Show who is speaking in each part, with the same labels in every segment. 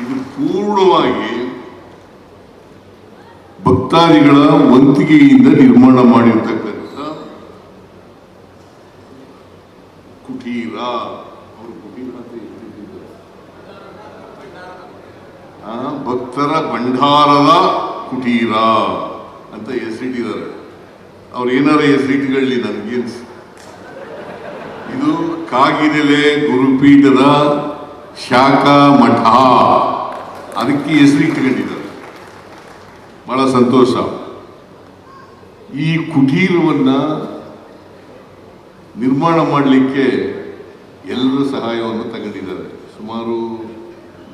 Speaker 1: ಇದು ಪೂರ್ಣವಾಗಿ ಭಕ್ತಾದಿಗಳ ವಂತಿಗೆಯಿಂದ ನಿರ್ಮಾಣ ಮಾಡಿರ್ತಕ್ಕಂಥ ಕುಟೀರ. ಅವರು ಕುಟೀರ. ಭಕ್ತರ ಭಂಡಾರದ ಕುಟೀರ ಅಂತ ಹೆಸರಿಟ್ಟಿದ್ದಾರೆ. ಅವ್ರು ಏನಾರ ಹೆಸರಿಟ್ಟುಗಳಲ್ಲಿ ನನಗೆ ಇದು ಕಾಗಿನೆಲೆ ಗುರುಪೀಠದ ಶಾಖಾ ಮಠ. ಅದಕ್ಕೆ ಹೆಸರು ಇಟ್ಕೊಂಡಿದ್ದಾರೆ. ಬಹಳ ಸಂತೋಷ. ಈ ಕುಟೀರವನ್ನ ನಿರ್ಮಾಣ ಮಾಡಲಿಕ್ಕೆ ಎಲ್ಲರೂ ಸಹಾಯವನ್ನು ತಗೊಂಡಿದ್ದಾರೆ. ಸುಮಾರು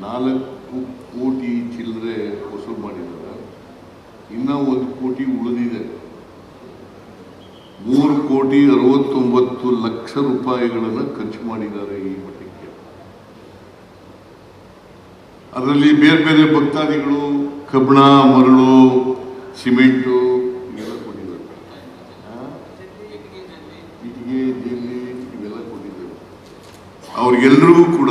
Speaker 1: ನಾಲ್ಕು ಕೋಟಿ ಚಿಲ್ಲರೆ ವಸೂಲು ಮಾಡಿದ್ದಾರೆ. ಇನ್ನೂ ಒಂದು ಕೋಟಿ ಉಳಿದಿದೆ. ಮೂರು ಕೋಟಿ ಅರವತ್ತೊಂಬತ್ತು ಲಕ್ಷ ರೂಪಾಯಿಗಳನ್ನು ಖರ್ಚು ಮಾಡಿದ್ದಾರೆ ಈ ಮಠಕ್ಕೆ ಅದರಲ್ಲಿ ಬೇರೆ ಬೇರೆ ಭಕ್ತಾದಿಗಳು, ಕಬ್ಬಣ, ಮರಳು, ಸಿಮೆಂಟು ಇವೆಲ್ಲ ಕೊಟ್ಟಿದ್ದಾರೆ? ಇಟ್ಟಿಗೆ ಜಲ್ಲಿ ಇವೆಲ್ಲ ಕೊಟ್ಟಿದ್ದಾರೆ. ಅವ್ರಿಗೆಲ್ಲರಿಗೂ ಕೂಡ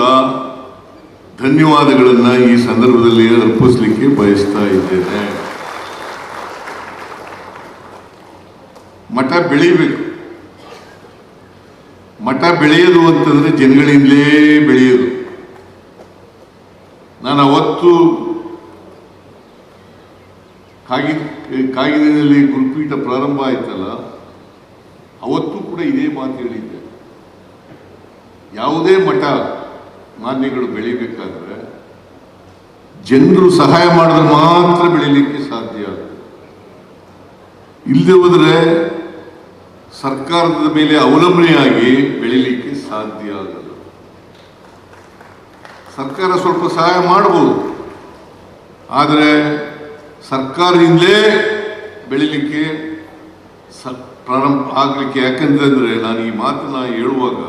Speaker 1: ಧನ್ಯವಾದಗಳನ್ನು ಈ ಸಂದರ್ಭದಲ್ಲಿ ಅರ್ಪಿಸಲಿಕ್ಕೆ ಬಯಸ್ತಾ ಇದ್ದೇನೆ. ಮಠ ಬೆಳೀಬೇಕು ಮಠ ಬೆಳೆಯೋದು ಅಂತಂದ್ರೆ ಜನಗಳಿಂದಲೇ ಬೆಳೆಯೋದು. ನಾನು ಅವತ್ತು ಕಾಗಿ ಕಾಗಿನೆಲೆಯಲ್ಲಿ ಗುರುಪೀಠ ಪ್ರಾರಂಭ ಆಯ್ತಲ್ಲ, ಅವತ್ತು ಕೂಡ ಇದೇ ಮಾತು ಹೇಳಿದ್ದೆ. ಯಾವುದೇ ಮಠ ಮಾನ್ಯಗಳು ಬೆಳಿಬೇಕಾದ್ರೆ ಜನರು ಸಹಾಯ ಮಾಡಿದ್ರೆ ಮಾತ್ರ ಬೆಳಿಲಿಕ್ಕೆ ಸಾಧ್ಯ. ಇಲ್ಲದೆ ಹೋದರೆ ಸರ್ಕಾರದ ಮೇಲೆ ಅವಲಂಬನೆಯಾಗಿ ಬೆಳಿಲಿಕ್ಕೆ ಸಾಧ್ಯ ಆಗಲ್ಲ. ಸರ್ಕಾರ ಸ್ವಲ್ಪ ಸಹಾಯ ಮಾಡಬಹುದು ಆದರೆ ಸರ್ಕಾರದಿಂದಲೇ ಬೆಳಿಲಿಕ್ಕೆ ಸ ಪ್ರಾರಂಭ ಆಗಲಿಕ್ಕೆ ಯಾಕಂತಂದರೆ ನಾನು ಈ ಮಾತನ್ನ ಹೇಳುವಾಗ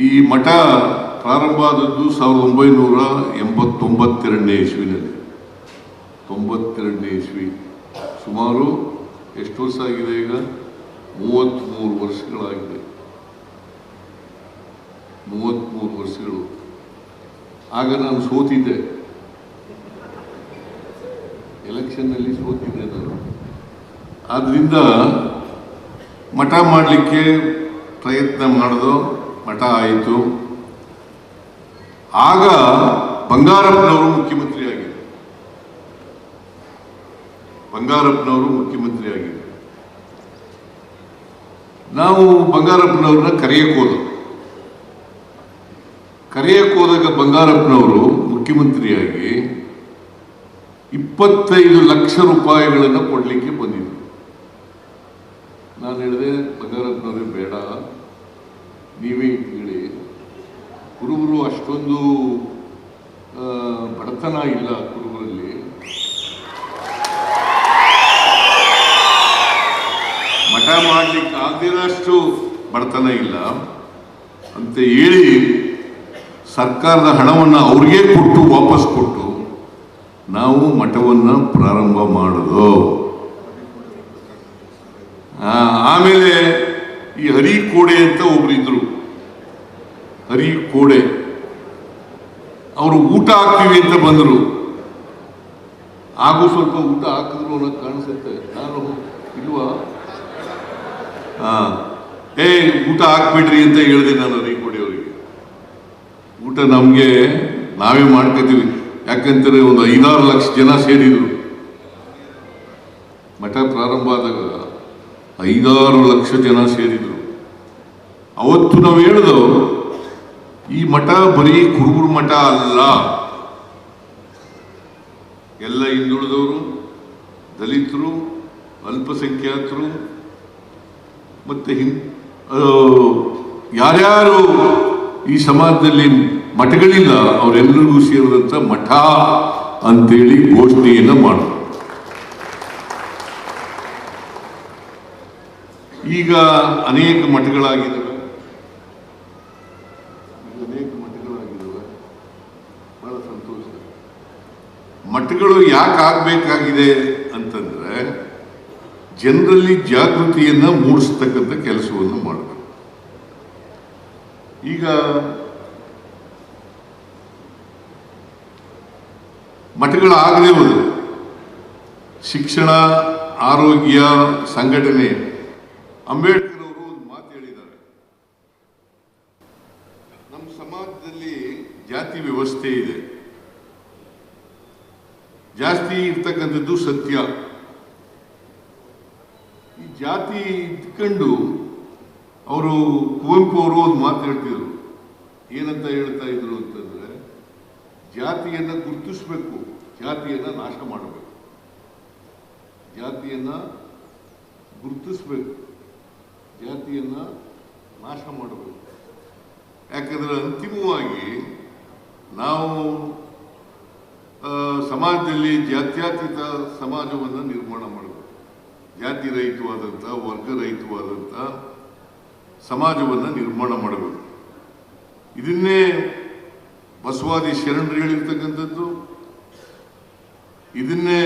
Speaker 1: ಈ ಮಠ ಪ್ರಾರಂಭ ಆದದ್ದು ಸಾವಿರದ ಒಂಬೈನೂರ ಎಂಬತ್ತೊಂಬತ್ತೆರಡನೇ ಇಸ್ವಿನಲ್ಲಿ. ತೊಂಬತ್ತೆರಡನೇ ಇಸ್ವಿ. ಸುಮಾರು ಎಷ್ಟು ವರ್ಷ ಆಗಿದೆ ಈಗ? ಮೂವತ್ತ್ಮೂರು ವರ್ಷಗಳಾಗಿದೆ. ಮೂವತ್ತ್ಮೂರು ವರ್ಷಗಳು. ಆಗ ನಾನು ಸೋತಿದ್ದೆ. ಎಲೆಕ್ಷನ್ನಲ್ಲಿ ಸೋತಿದ್ದೆ ನಾನು. ಆದ್ದರಿಂದ ಮಠ ಮಾಡಲಿಕ್ಕೆ ಪ್ರಯತ್ನ ಮಾಡೋದು ಮಠ ಆಯಿತು. ಆಗ ಬಂಗಾರಪ್ಪನವರು ಮುಖ್ಯಮಂತ್ರಿ ಆಗಿದ್ದರು ಬಂಗಾರಪ್ಪನವರು ಮುಖ್ಯಮಂತ್ರಿ ಆಗಿದ್ದರು ನಾವು ಬಂಗಾರಪ್ಪನವ್ರನ್ನ ಕರೆಯಕ್ಕೆ ಕರೆಯಕ್ಕೆ ಹೋದಾಗ ಬಂಗಾರಪ್ಪನವರು ಮುಖ್ಯಮಂತ್ರಿಯಾಗಿ ಇಪ್ಪತ್ತೈದು ಲಕ್ಷ ರೂಪಾಯಿಗಳನ್ನು ಕೊಡಲಿಕ್ಕೆ ಬಂದಿದ್ರು. ನಾನು ಹೇಳಿದೆ, ಬಂಗಾರಪ್ಪನವರೇ ಬೇಡ, ನೀವೇ ಇಟ್ಕೊಳ್ಳಿ ಕುರುಬರು ಅಷ್ಟೊಂದು ಬಡತನ ಇಲ್ಲ ಕುರುಬರಲ್ಲಿ. ಮಠ ಮಾಡಲಿಕ್ಕೆ ಆಗದಿರೋಷ್ಟು ಬಡತನ ಇಲ್ಲ. ಅಂತ ಹೇಳಿ ಸರ್ಕಾರದ ಹಣವನ್ನು ಅವ್ರಿಗೆ ಕೊಟ್ಟು ವಾಪಸ್ ಕೊಟ್ಟು ನಾವು ಮಠವನ್ನು ಪ್ರಾರಂಭ ಮಾಡೋದು. ಆಮೇಲೆ ಈ ಹರಿ ಕೋಡೆ ಅಂತ ಒಬ್ರು ಇದ್ರು. ಹರಿ ಕೋಡೆ. ಅವರು ಊಟ ಹಾಕ್ತೀವಿ ಅಂತ ಬಂದರು. ಹಾಗೂ ಸ್ವಲ್ಪ ಊಟ ಹಾಕಿದ್ರು ಅನ್ನೋದು ಕಾಣಿಸುತ್ತೆ. ನಾನು ಇಲ್ವಾ? ಏ, ಊಟ ಹಾಕ್ಬಿಡ್ರಿ ಅಂತ ಹೇಳಿದೆ ನಾನು ಅವರಿಗೆ ಊಟ ನಮಗೆ ನಾವೇ ಮಾಡ್ಕೋತೀವಿ ಯಾಕಂತಂದ್ರೆ ಒಂದು ಐದಾರು ಲಕ್ಷ ಜನ ಸೇರಿದ್ರು. ಮಠ ಪ್ರಾರಂಭ ಆದಾಗ ಐದಾರು ಲಕ್ಷ ಜನ ಸೇರಿದ್ರು. ಅವತ್ತು ನಾವು ಹೇಳಿದು, ಈ ಮಠ ಬರೀ ಕುರುಬರು ಮಠ ಅಲ್ಲ. ಎಲ್ಲ ಹಿಂದುಳಿದವರು, ದಲಿತರು, ಅಲ್ಪಸಂಖ್ಯಾತರು, ಮತ್ತೆ ಹಿಂ ಯಾರ್ಯಾರು ಈ ಸಮಾಜದಲ್ಲಿ ಮಠಗಳಿಲ್ಲ ಅವರೆಲ್ಲರಿಗೂ ಸೇರಿದಂಥ ಮಠ ಅಂತೇಳಿ ಘೋಷಣೆಯನ್ನು ಮಾಡ ಈಗ ಅನೇಕ ಮಠಗಳಾಗಿದ್ದಾವೆ. ಅನೇಕ ಮಠಗಳಾಗಿದ್ದಾವೆ. ಬಹಳ ಸಂತೋಷ. ಮಠಗಳು ಯಾಕೆ ಆಗಬೇಕಾಗಿದೆ ಅಂತಂದ್ರೆ, ಜನರಲ್ಲಿ ಜಾಗೃತಿಯನ್ನ ಮೂಡಿಸ್ತಕ್ಕಂಥ ಕೆಲಸವನ್ನು ಮಾಡಬೇಕು. ಈಗ ಮಠಗಳಾಗದೇ ಹೋದರೆ ಶಿಕ್ಷಣ, ಆರೋಗ್ಯ, ಸಂಘಟನೆ. ಅಂಬೇಡ್ಕರ್ ಅವರು ಒಂದು ಮಾತು ಹೇಳಿದ್ದಾರೆ. ನಮ್ಮ ಸಮಾಜದಲ್ಲಿ ಜಾತಿ ವ್ಯವಸ್ಥೆ ಇದೆ. ಜಾಸ್ತಿ ಇರ್ತಕ್ಕಂಥದ್ದು ಸತ್ಯ. ಈ ಜಾತಿ ಇಟ್ಕೊಂಡು ಅವರು ಕುವೆಂಪು ಅವರು ಒಂದು ಮಾತು ಹೇಳ್ತಿದ್ರು. ಏನಂತ ಹೇಳ್ತಾ ಇದ್ರು ಅಂತಂದ್ರೆ, ಜಾತಿಯನ್ನ ಗುರುತಿಸ್ಬೇಕು. ಜಾತಿಯನ್ನ ನಾಶ ಮಾಡಬೇಕು. ಜಾತಿಯನ್ನು ಗುರುತಿಸಬೇಕು. ಜಾತಿಯನ್ನು ನಾಶ ಮಾಡಬೇಕು. ಯಾಕಂದರೆ ಅಂತಿಮವಾಗಿ ನಾವು ಸಮಾಜದಲ್ಲಿ ಜಾತ್ಯಾತೀತ ಸಮಾಜವನ್ನು ನಿರ್ಮಾಣ ಮಾಡಬೇಕು. ಜಾತಿ ರಹಿತವಾದಂಥ ವರ್ಗ ರಹಿತವಾದಂಥ ಸಮಾಜವನ್ನು ನಿರ್ಮಾಣ ಮಾಡಬೇಕು. ಇದನ್ನೇ ಬಸವಾದಿ ಶರಣರು ಹೇಳಿರ್ತಕ್ಕಂಥದ್ದು. ಇದನ್ನೇ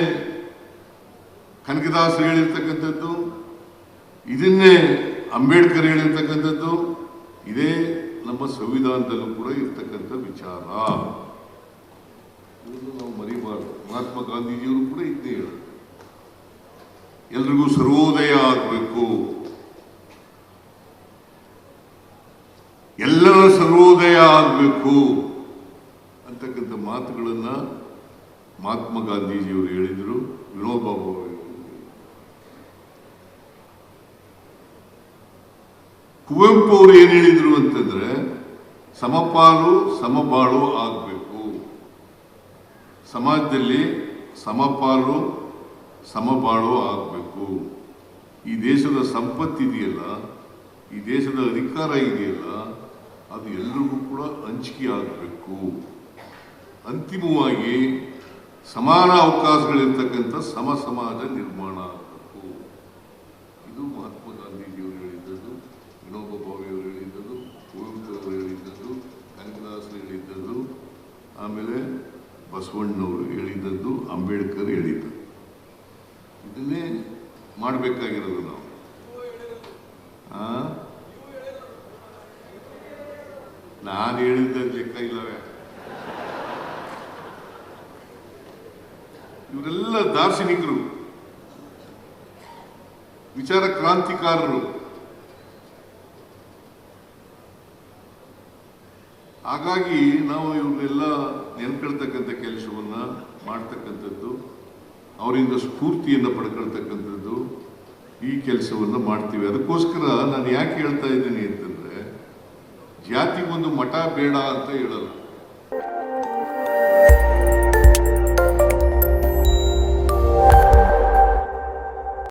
Speaker 1: ಕನಕದಾಸರು ಹೇಳಿರ್ತಕ್ಕಂಥದ್ದು, ಇದನ್ನೇ ಅಂಬೇಡ್ಕರ್ ಹೇಳಿರ್ತಕ್ಕಂಥದ್ದು, ಇದೇ ನಮ್ಮ ಸಂವಿಧಾನದಲ್ಲೂ ಕೂಡ ಇರ್ತಕ್ಕಂಥ ವಿಚಾರ. ನಾವು ಮರಿಬಾರ್ದು. ಮಹಾತ್ಮ ಗಾಂಧೀಜಿಯವರು ಕೂಡ ಇದ್ದೇ ಹೇಳಿದರು ಎಲ್ರಿಗೂ ಸರ್ವೋದಯ ಆಗಬೇಕು. ಎಲ್ಲರ ಸರ್ವೋದಯ ಆಗಬೇಕು. ಮಹಾತ್ಮ ಗಾಂಧೀಜಿಯವರು ಹೇಳಿದರು, ವಿನೋಬ. ಕುವೆಂಪು ಅವರು ಏನು ಹೇಳಿದರು ಅಂತಂದ್ರೆ, ಸಮಪಾಲು ಸಮಬಾಳು ಆಗಬೇಕು. ಸಮಾಜದಲ್ಲಿ ಸಮಪಾಲು ಸಮಬಾಳು ಆಗಬೇಕು. ಈ ದೇಶದ ಸಂಪತ್ತಿದೆಯಲ್ಲ ಈ ದೇಶದ ಅಧಿಕಾರ ಇದೆಯಲ್ಲ, ಅದು ಎಲ್ರಿಗೂ ಕೂಡ ಹಂಚಿಕೆ ಆಗಬೇಕು. ಅಂತಿಮವಾಗಿ ಸಮಾನ ಅವಕಾಶಗಳಿರ್ತಕ್ಕಂಥ ಸಮ ಸಮಾಜ ನಿರ್ಮಾಣ ಆಗಬೇಕು. ಇದು ಮಹಾತ್ಮ ಗಾಂಧೀಜಿಯವರು ಹೇಳಿದ್ದದ್ದು, ವಿನೋಬ ಭಾವೆಯವರು ಹೇಳಿದ್ದದ್ದು ಕುವೆಂಪು ಅವರು ಹೇಳಿದ್ದದ್ದು ಕನಕದಾಸರು ಹೇಳಿದ್ದದ್ದು, ಆಮೇಲೆ ಬಸವಣ್ಣವರು ಹೇಳಿದ್ದದ್ದು, ಅಂಬೇಡ್ಕರ್ ಹೇಳಿದ್ದದ್ದು. ಇದನ್ನೇ ಮಾಡಬೇಕಾಗಿರೋದು ನಾವು? ನಾನು ಹೇಳಿದ್ದ ಲೆಕ್ಕ ಇಲ್ಲವೇ? ಇವರೆಲ್ಲ ದಾರ್ಶನಿಕರು, ವಿಚಾರ ಕ್ರಾಂತಿಕಾರರು, ಹಾಗಾಗಿ ನಾವು ಇವ್ರನ್ನೆಲ್ಲ ನೆನ್ಕೊಳ್ತಕ್ಕಂಥ ಕೆಲಸವನ್ನ ಮಾಡ್ತಕ್ಕಂಥದ್ದು, ಅವರಿಂದ ಸ್ಫೂರ್ತಿಯನ್ನು ಪಡ್ಕೊಳ್ತಕ್ಕಂಥದ್ದು ಈ ಕೆಲಸವನ್ನು ಮಾಡ್ತೀವಿ. ಅದಕ್ಕೋಸ್ಕರ ನಾನು ಯಾಕೆ ಹೇಳ್ತಾ ಇದ್ದೀನಿ ಅಂತಂದ್ರೆ, ಜಾತಿಗೊಂದು ಮಠ ಬೇಡ ಅಂತ ಹೇಳಲ್ಲ.